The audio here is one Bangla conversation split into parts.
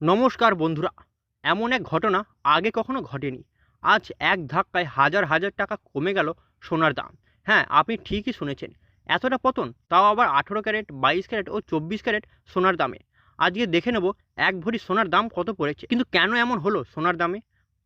নমস্কার বন্ধুরা, এমন এক ঘটনা আগে কখনো ঘটেনি। আজ এক ধাক্কায় হাজার হাজার টাকা কমে গেল সোনার দাম। হ্যাঁ আপনি ঠিকই শুনেছেন। এতটা পতন, তাও আবার আঠেরো ক্যারেট, বাইশ ক্যারেট ও চব্বিশ ক্যারেট সোনার দামে। আজকে দেখে নেব এক ভরি সোনার দাম কত পড়েছে। কিন্তু কেন এমন হলো সোনার দামে?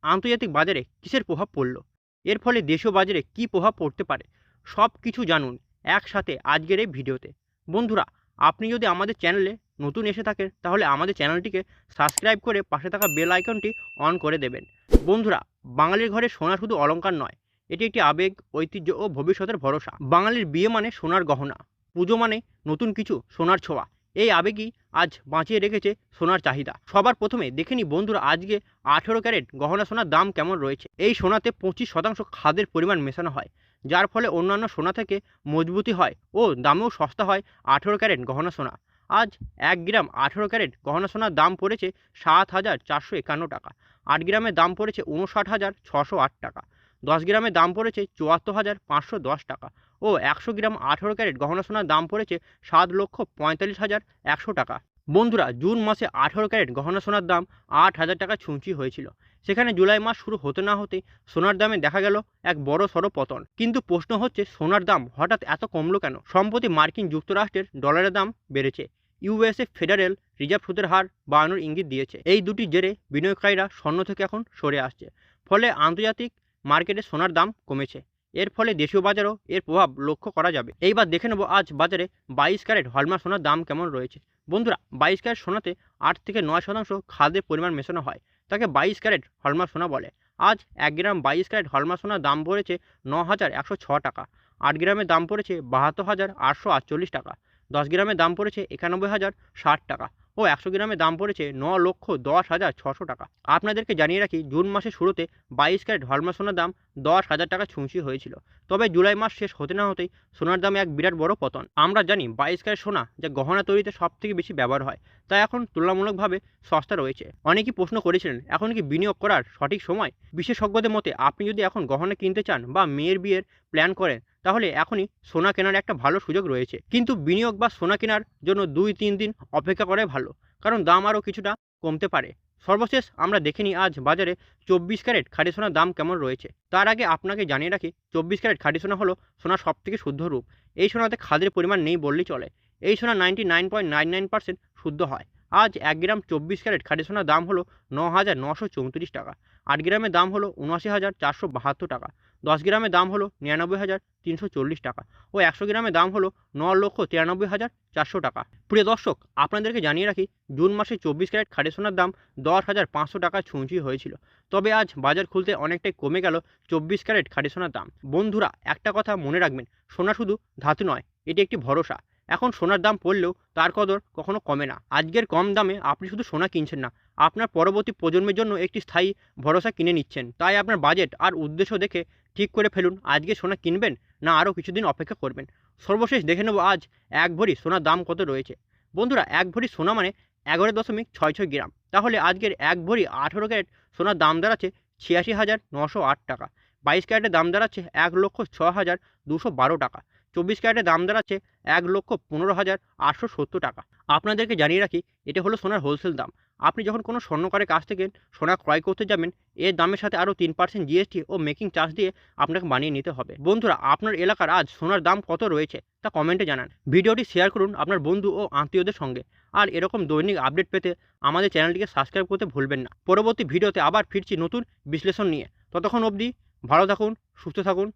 আন্তর্জাতিক বাজারে কিসের প্রভাব পড়ল? এর ফলে দেশীয় বাজারে কী প্রভাব পড়তে পারে? সব কিছু জানুন একসাথে আজকের এই ভিডিওতে। বন্ধুরা আপনি যদি আমাদের চ্যানেলে নতুন এসে থাকেন, তাহলে আমাদের চ্যানেলটিকে সাবস্ক্রাইব করে পাশে থাকা বেল আইকনটি অন করে দেবেন। বন্ধুরা, বাঙালির ঘরে সোনা শুধু অলঙ্কার নয়, এটি একটি আবেগ, ঐতিহ্য ও ভবিষ্যতের ভরসা। বাঙালির বিয়ে মানে সোনার গহনা। পুজো মানে নতুন কিছু, সোনার ছোঁয়া। এই আবেগই আজ বাঁচিয়ে রেখেছে সোনার চাহিদা। সবার প্রথমে দেখে নিই বন্ধুরা আজকে আঠেরো ক্যারেট গহনা সোনার দাম কেমন রয়েছে। এই সোনাতে পঁচিশ শতাংশ খাদের পরিমাণ মেশানো হয়, যার ফলে অন্যান্য সোনা থেকে মজবুতি হয় ও দামেও সস্তা হয় আঠেরো ক্যারেট গহনা সোনা। আজ এক গ্রাম আঠেরো ক্যারেট গহনা সোনার দাম পড়েছে সাত হাজার চারশো একান্ন টাকা, আট গ্রামের দাম পড়েছে উনষাট হাজার ছশো আট টাকা, দশ গ্রামের দাম পড়েছে চুয়াত্তর হাজার পাঁচশো দশ টাকা ও একশো গ্রাম আঠেরো ক্যারেট গহনা সোনার দাম পড়েছে সাত লক্ষ পঁয়তাল্লিশ হাজার একশো টাকা। বন্ধুরা, জুন মাসে আঠেরো ক্যারেট গহনা সোনার দাম আট হাজার টাকা ছুঁচি হয়েছিল। সেখানে জুলাই মাস শুরু হতে না হতে সোনার দামে দেখা গেল এক বড় সড়ো পতন। কিন্তু প্রশ্ন হচ্ছে, সোনার দাম হঠাৎ এত কমলো কেন? সম্প্রতি মার্কিন যুক্তরাষ্ট্রের ডলারের দাম বেড়েছে। ইউএসএ ফেডারেল রিজার্ভ সুদের হার বাড়ানোর ইঙ্গিত দিয়েছে। এই দুটি জেরে বিনিয়োগকারীরা স্বর্ণ থেকে এখন সরে আসছে। ফলে আন্তর্জাতিক মার্কেটে সোনার দাম কমেছে। এর ফলে দেশীয় বাজারও এর প্রভাব লক্ষ্য করা যাবে। এইবার দেখে নেব আজ বাজারে বাইশ ক্যারেট হলমার্ক সোনার দাম কেমন রয়েছে। বন্ধুরা, বাইশ ক্যারেট সোনাতে আট থেকে নয় শতাংশ খাদ্যের পরিমাণ মেশানো হয়, তাকে বাইশ ক্যারেট হলমার্ক সোনা বলে। আজ এক গ্রাম বাইশ ক্যারেট হলমার্ক সোনার দাম পড়েছে ন হাজার একশো ছ টাকা, আট গ্রামের দাম পড়েছে বাহাত্তর হাজার আটশো আটচল্লিশ টাকা, দশ গ্রামের দাম পড়েছে একানব্বই হাজার ষাট টাকা। ও একশো গ্রামের দাম পড়েছে ন লক্ষ দশ হাজার ছশো টাকা। আপনাদেরকে জানিয়ে রাখি, জুন মাসের শুরুতে বাইশ ক্যারেট হলমার্ক সোনার দাম দশ হাজার টাকা ছুঁচি হয়েছিল। তবে জুলাই মাস শেষ হতে না হতেই সোনার দামে এক বিরাট বড় পতন। আমরা জানি, বাইশ ক্যারেট সোনা যা গহনা তৈরিতে সব থেকে বেশি ব্যবহার হয়, তাই এখন তুলনামূলকভাবে সস্তা রয়েছে। অনেকেই প্রশ্ন করেছিলেন, এখন কি বিনিয়োগ করার সঠিক সময়? বিশেষজ্ঞদের মতে, আপনি যদি এখন গহনা কিনতে চান বা মেয়ের বিয়ের প্ল্যান করেন তাহলে এখনই সোনা কেনার একটা ভালো সুযোগ রয়েছে। কিন্তু বিনিয়োগ বা সোনা কেনার জন্য দুই তিন দিন অপেক্ষা করাই ভালো, কারণ দাম আরও কিছুটা কমতে পারে। সর্বশেষ আমরা দেখে নিই আজ বাজারে চব্বিশ ক্যারেট খাঁটি সোনার দাম কেমন রয়েছে। তার আগে আপনাকে জানিয়ে রাখি, চব্বিশ ক্যারেট খাঁটি সোনা হলো সোনার সব থেকে শুদ্ধ রূপ। এই সোনাতে খাদের পরিমাণ নেই বললেই চলে। এই সোনা ninety nine point nine nine percent শুদ্ধ হয়। আজ এক গ্রাম চব্বিশ ক্যারেট খাঁটি সোনার দাম হলো ন হাজার নশো চৌত্রিশ টাকা। আট গ্রামের দাম হলো উনআশি হাজার চারশো বাহাত্তর টাকা। দশ গ্রামের দাম হলো নিরানব্বই হাজার তিনশো চল্লিশ টাকা ও একশো গ্রামের দাম হলো ন লক্ষ তিরানব্বই হাজার চারশো টাকা। প্রিয় দর্শক, আপনাদেরকে জানিয়ে রাখি, জুন মাসে চব্বিশ ক্যারেট খাঁটি সোনার দাম দশ হাজার পাঁচশো টাকা ছুঁচি হয়েছিল। তবে আজ বাজার খুলতে অনেকটাই কমে গেল চব্বিশ ক্যারেট খাঁটি সোনার দাম। বন্ধুরা, একটা কথা মনে রাখবেন, সোনা শুধু ধাতু নয়, এটি একটি ভরসা। এখন সোনার দাম পড়লেও তার কদর কখনো কমে না। আজকের কম দামে আপনি শুধু সোনা কিনছেন না, আপনার পরবর্তী প্রজন্মের জন্য একটি স্থায়ী ভরসা কিনে নিচ্ছেন। তাই আপনার বাজেট আর উদ্দেশ্য দেখে ঠিক করে ফেলুন, আজকে সোনা কিনবেন না আরও কিছুদিন অপেক্ষা করবেন। সর্বশেষ দেখে নেব আজ এক ভরি সোনার দাম কত রয়েছে। বন্ধুরা, এক ভরি সোনা মানে এগারো দশমিক ছয় ছয় গ্রাম। তাহলে আজকের এক ভরি আঠেরো ক্যারেট সোনার দাম দাঁড়াচ্ছে ছিয়াশি হাজার নশো আট টাকা। বাইশ ক্যারেটের দাম দাঁড়াচ্ছে এক লক্ষ ছ হাজার দুশো বারো টাকা। চব্বিশ ক্যারেটের দাম দাঁড়াচ্ছে এক লক্ষ পনেরো হাজার আটশো সত্তর টাকা। আপনাদেরকে জানিয়ে রাখি, এটা হলো সোনার হোলসেল দাম। আপনি যখন কোনো স্বর্ণকারের কাছ থেকে সোনা ক্রয় করতে যাবেন, এর দামের সাথে আরও তিন পার্সেন্ট জিএসটি ও মেকিং চার্জ দিয়ে আপনাকে বানিয়ে নিতে হবে। বন্ধুরা, আপনার এলাকার আজ সোনার দাম কত রয়েছে তা কমেন্টে জানান। ভিডিওটি শেয়ার করুন আপনার বন্ধু ও আত্মীয়দের সঙ্গে। আর এরকম দৈনিক আপডেট পেতে আমাদের চ্যানেলটিকে সাবস্ক্রাইব করতে ভুলবেন না। পরবর্তী ভিডিওতে আবার ফিরছি নতুন বিশ্লেষণ নিয়ে। ততক্ষণ অবধি ভালো থাকুন, সুস্থ থাকুন।